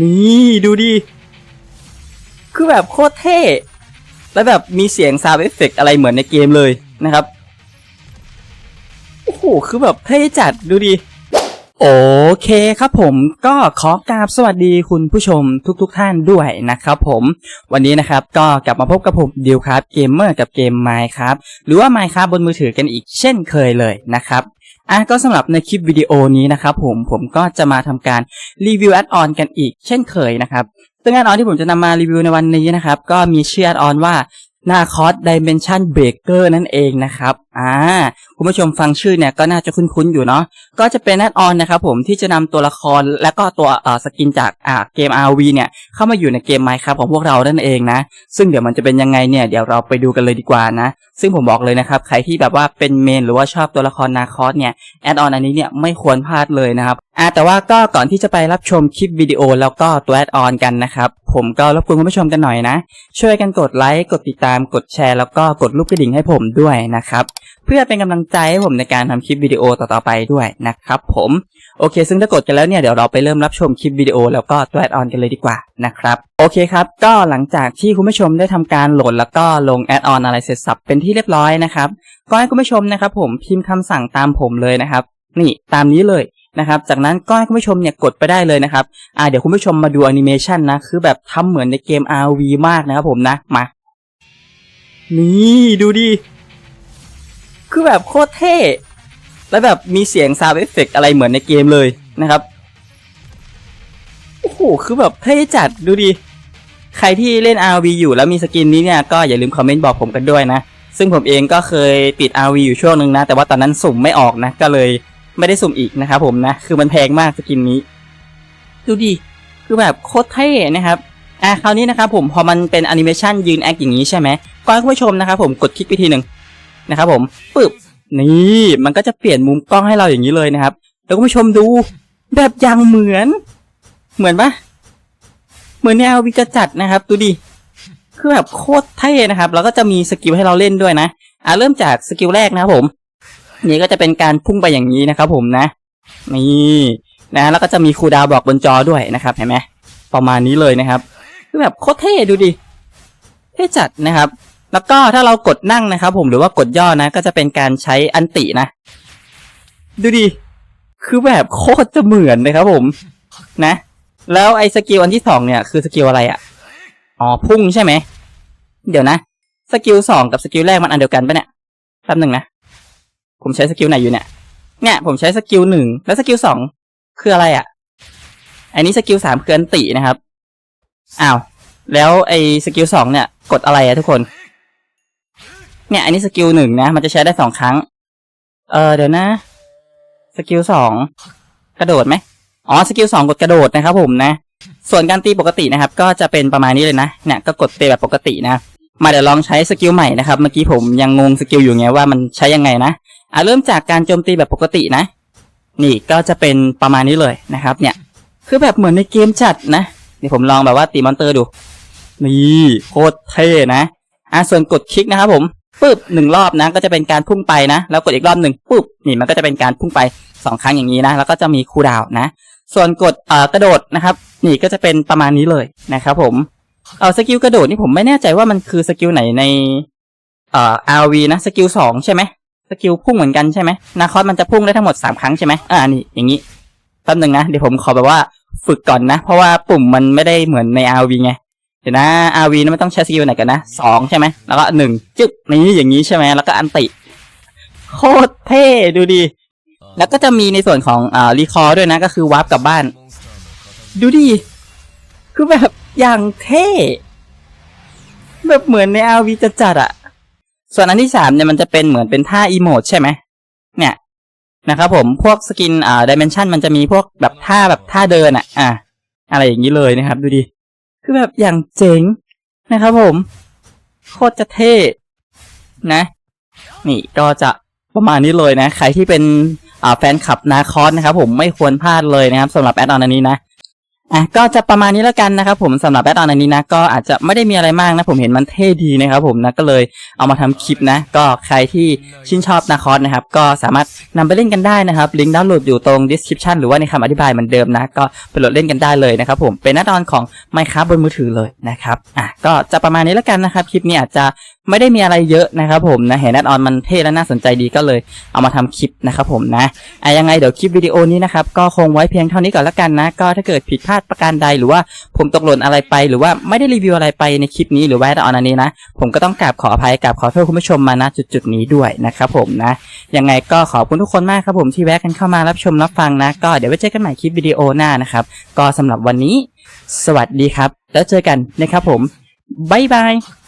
นี่ดูดิ คือแบบโคตรเท่ แล้วแบบมีเสียงซาวด์เอฟเฟกอะไรเหมือนในเกมเลยนะครับ โอ้โห คือแบบเท่จัดดูดิโอเคครับผมก็ขอกราบสวัสดีคุณผู้ชมทุกๆทท่านด้วยนะครับผมวันนี้นะครับก็กลับมาพบกับผมดิวครับเกมเมอร์กับเกม m i n e ครับหรือว่า m i n e ครับบนมือถือกันอีกเช่นเคยเลยนะครับ อะก็สำหรับในคลิปวิดีโอนี้นะครับผมผมก็จะมาทำการรีวิวแอดออนกันอีกเช่นเคยนะครับซึ่งแอดออนที่ผมจะนำมารีวิวในวันนี้นะครับ ก็มีชื่อแอดออนว่านาคอสดิเมนชันเบรกเกอร์นั่นเองนะครับ อ่า คุณผู้ชมฟังชื่อเนี่ยก็น่าจะคุ้นๆอยู่เนาะก็จะเป็นแอดออนนะครับผมที่จะนำตัวละครและก็ตัวเอ่อสกินจากเกม RV เนี่ยเข้ามาอยู่ในเกม Minecraft ของพวกเรานั่นเองนะ ซึ่งเดี๋ยวมันจะเป็นยังไงเนี่ยเดี๋ยวเราไปดูกันเลยดีกว่านะ ซึ่งผมบอกเลยนะครับใครที่แบบว่าเป็นเมนหรือว่าชอบตัวละครนาคอสเนี่ยแอดออนอันนี้เนี่ยไม่ควรพลาดเลยนะครับอ่าแต่ว่าก็ก่อนที่จะไปรับชมคลิปวิดีโอแล้วก็ตัวแอดออนกันนะครับ ผมก็รบกวนคุณผู้ชมกันหน่อยนะ ช่วยกันกดไลค์กดติดตามกดแชร์แล้วก็กดรูปกระดิ่งให้ผมด้วยนะครับ เพื่อเป็นกำลังใจให้ผมในการทำคลิปวิดีโอต่อๆไปด้วยนะครับผมโอเค ซึ่งถ้ากดกันแล้วเนี่ยเดี๋ยวเราไปเริ่มรับชมคลิปวิดีโอแล้วก็ตัวแอดออนกันเลยดีกว่านะครับโอเคครับ ก็หลังจากที่คุณผู้ชมได้ทำการโหลดแล้วก็ลงแอดออนอะไรเสร็จสับเป็นที่เรียบร้อยนะครับก็ให้คุณผู้ชมนะครับผมพิมพ์คำสั่งตามผมเลยนะครับนี่ตามนี้เลยนะครับ จากนั้นก็ให้คุณผู้ชมเนี่ยกดไปได้เลยนะครับอ่าเดี๋ยวคุณผู้ชมมาดูแอนิเมชันนะ คือแบบทำเหมือนในเกม RV มากนะครับผมนะ มา นี่ดูดิ คือแบบโคตรเท่ แล้วแบบมีเสียงซาวเอฟเฟกอะไรเหมือนในเกมเลยนะครับ โอ้โห คือแบบเท่จัดดูดิ ใครที่เล่น RV อยู่แล้วมีสกินนี้เนี่ย ก็อย่าลืมคอมเมนต์บอกผมกันด้วยนะ ซึ่งผมเองก็เคยติด RV อยู่ช่วงหนึ่งนะ แต่ว่าตอนนั้นสุ่มไม่ออกนะ ก็เลยไม่ได้สุ่มอีกนะครับผมนะ คือมันแพงมากสกินนี้ ดูดิ คือแบบโคตรเท่นะครับอะคราวนี้นะครับผมพอมันเป็นแอนิเมชันยืนแอคอย่างนี้ใช่ไหมก็ให้ผู้ชมนะครับผมกดคลิกไปทีหนึ่ง นะครับผมปึ๊บนี่มันก็จะเปลี่ยนมุมกล้องให้เราอย่างนี้เลยนะครับ แล้วคุณผู้ชมดูแบบอย่างเหมือน เหมือนปะเหมือนแนววิกจัดนะครับ ดูดิคือแบบโคตรเท่นะครับ แล้วก็จะมีสกิลให้เราเล่นด้วยนะอะเริ่มจากสกิลแรกนะครับผม นี่ก็จะเป็นการพุ่งไปอย่างนี้นะครับ ผมนะนี่นะแล้วก็จะมีคูดาวบอกบนจอด้วยนะครับเห็นไหมประมาณนี้เลยนะครับคือแบบโคตรเท่ดูดิเท่จัดนะครับ แล้วก็ถ้าเรากดนั่งนะครับผมหรือว่ากดย่อนะ ก็จะเป็นการใช้อันตินะ ดูดิ คือแบบโคตรจะเหมือนนะครับผม นะ แล้วไอ้สกิลอันที่สองเนี่ยคือสกิลอะไรอะ่ะ อ๋อพุ่งใช่ไหม เดี๋ยวนะ สกิลสองกับสกิลแรกมันอันเดียวกันปะเนี่ยแป๊บหนึ่งนะ ผมใช้สกิลไหนอยู่เนี่ย เนี่ย ผมใช้สกิลหนึ่งแล้วสกิลสองคืออะไรอะ่ะ อันนี้สกิลสามคืออันตินะครับ อ้าว แล้วไอ้สกิลสองเนี่ย กดอะไรอะทุกคน เนี่ยอันนี้สกิลหนึ่งนะ มันจะใช้ได้สองครั้ง เออเดี๋ยวนะ สกิลสองกระโดดไหมอ๋อสกิลสองกดกระโดดนะครับผมนะ ส่วนการตีปกตินะครับ ก็จะเป็นประมาณนี้เลยนะเนี่ยก็กดตีแบบปกตินะ มาเดี๋ยวลองใช้สกิลใหม่นะครับ เมื่อกี้ผมยังงงสกิลอยู่ไงว่ามันใช้ยังไงนะอะเริ่มจากการโจมตีแบบปกตินะ นี่ก็จะเป็นประมาณนี้เลยนะครับ เนี่ย คือแบบเหมือนในเกมจัดนะเดี๋ยวผมลองแบบว่าตีมอนเตอร์ดู นี่โคตรเท่นะอะส่วนกดคลิกนะครับผม ปึ๊บหนึ่งรอบนะก็จะเป็นการพุ่งไปนะ แล้วกดอีกรอบหนึ่งปึ๊บนี่มันก็จะเป็นการพุ่งไปสองครั้งอย่างนี้นะแล้วก็จะมีคูดาวนะ ส่วนกดเอ่อกระโดดนะครับ นี่ก็จะเป็นประมาณนี้เลยนะครับผมเออสกิลกระโดดนี่ผมไม่แน่ใจว่ามันคือสกิลไหนในเอ่อ RV นะสกิลสองใช่ไหมสกิลพุ่งเหมือนกันใช่ไหมนาคอสมันจะพุ่งได้ทั้งหมดสามครั้งใช่ไหมอ่านี่อย่างนี้แป๊บหนึ่งนะเดี๋ยวผมขอแบบว่าฝึกก่อนนะ เพราะว่าปุ่มมันไม่ได้เหมือนใน RV ไง เดี๋ยวนะ RV นะไม่ต้องใช้สกิลไหนกันนะสองใช่ไหม แล้วก็หนึ่งจึ๊บนี่อย่างนี้ใช่ไหม แล้วก็อันติ โคตรเท่ดูดิแล้วก็จะมีในส่วนของอ่ารีคอร์ด้วยนะ ก็คือวาร์ปกลับบ้าน ดูดิคือแบบอย่างเท่ แบบเหมือนใน RV จะจัดอะส่วนอันที่สามเนี่ยมันจะเป็นเหมือนเป็นท่าอีโมดใช่ไหม เนี่ยนะครับผม พวกสกินอ่าดิเมนชันมันจะมีพวกแบบท่าแบบท่าเดินอะอะ อะไรอย่างนี้เลยนะครับ ดูดิ คือแบบอย่างเจ๋งนะครับผม โคตรจะเท่นะ นี่ก็จะประมาณนี้เลยนะ ใครที่เป็นแฟนคลับนาคอสนะครับผมไม่ควรพลาดเลยนะครับสำหรับแอดออนอันนี้นะ อะก็จะประมาณนี้แล้วกันนะครับผมสำหรับแอดออนอันนี้นะ ก็อาจจะไม่ได้มีอะไรมากนะ ผมเห็นมันเท่ดีนะครับผมนะก็เลยเอามาทำคลิปนะ ก็ใครที่ชื่นชอบนาคอสนะครับ ก็สามารถนำไปเล่นกันได้นะครับ ลิงก์ดาวน์โหลดอยู่ตรง description หรือว่าในคำอธิบายเหมือนเดิมนะ ก็ไปโหลดเล่นกันได้เลยนะครับผมเป็นแอดออนของ Minecraft บนมือถือเลยนะครับอะก็จะประมาณนี้แล้วกันนะครับคลิปนี้อาจจะไม่ได้มีอะไรเยอะนะครับผมนะเห็นแอดออนมันเท่และน่าสนใจดีก็เลยเอามาทำคลิปนะครับผมนะไอะยังไงเดี๋ยวคลิปวิดีโอนี้นะครับก็คงไว้เพียงเท่านี้ก่อนแล้วกันนะ ก็ถ้าเกิดผิดพลาดประการใดหรือว่าผมตกหล่นอะไรไป หรือว่าไม่ได้รีวิวอะไรไปในคลิปนี้หรือว่าตอนอันนี้นะ ผมก็ต้องกราบขออภัยกราบขอโทษคุณผู้ชมมาณจุดๆนี้ด้วยนะครับผมนะยังไงก็ขอบคุณทุกคนมากครับผมที่แวะกันเข้ามารับชมรับฟังนะ ก็เดี๋ยวไว้เจอกันใหม่คลิปวิดีโอหน้านะครับก็สำหรับวันนี้ สวัสดีครับ แล้วเจอกันนะครับผมบ๊ายบาย